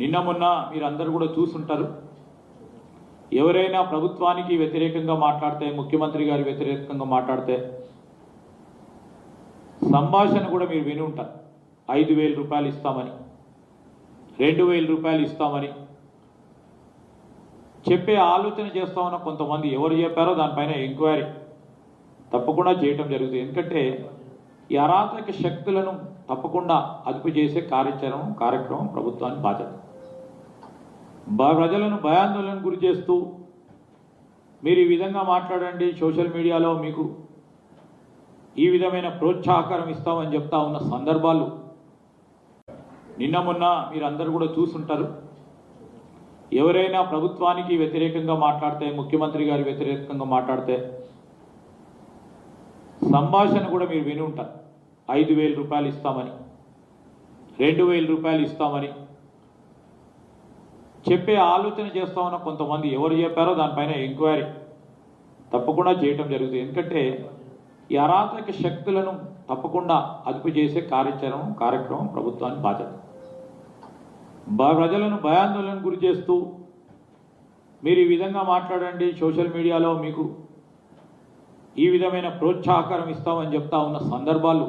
నిన్న మొన్న మీరందరూ కూడా చూసుంటారు. ఎవరైనా ప్రభుత్వానికి వ్యతిరేకంగా మాట్లాడితే ముఖ్యమంత్రి గారి వ్యతిరేకంగా మాట్లాడితే సంభాషణ కూడా మీరు విని ఉంటారు. ఐదు వేల రూపాయలు ఇస్తామని రెండు వేల రూపాయలు ఇస్తామని. చెప్పే ఆలోచన చేస్తామన్న కొంతమంది ఎవరు చెప్పారో దానిపైన ఎంక్వైరీ తప్పకుండా చేయటం జరుగుతుంది. ఎందుకంటే ఈ అరాచక శక్తులను తప్పకుండా అదుపు చేసే కార్యాచరణ కార్యక్రమం ప్రభుత్వానికి బాధ్యత. ప్రజలను భయాందోళన గురి చేస్తూ మీరు ఈ విధంగా మాట్లాడండి సోషల్ మీడియాలో మీకు ఈ విధమైన ప్రోత్సాహకరం ఇస్తామని చెప్తా ఉన్న సందర్భాలు. నిన్న మొన్న మీరందరూ కూడా చూసుంటారు. ఎవరైనా ప్రభుత్వానికి వ్యతిరేకంగా మాట్లాడితే ముఖ్యమంత్రి గారి వ్యతిరేకంగా మాట్లాడితే సంభాషణ కూడా మీరు విని ఉంటారు. ఐదు వేల రూపాయలు ఇస్తామని రెండు వేల రూపాయలు ఇస్తామని. చెప్పే ఆలోచన చేస్తామన్న కొంతమంది ఎవరు చెప్పారో దానిపైన ఎంక్వైరీ తప్పకుండా చేయటం జరుగుతుంది. ఎందుకంటే ఈ అరాచక శక్తులను తప్పకుండా అదుపు చేసే కార్యాచరణ కార్యక్రమం ప్రభుత్వానికి బాధ్యత. ప్రజలను భయాందోళన గురి చేస్తూ మీరు ఈ విధంగా మాట్లాడండి. సోషల్ మీడియాలో మీకు ఈ విధమైన ప్రోత్సాహకరం ఇస్తామని చెప్తా ఉన్న సందర్భాలు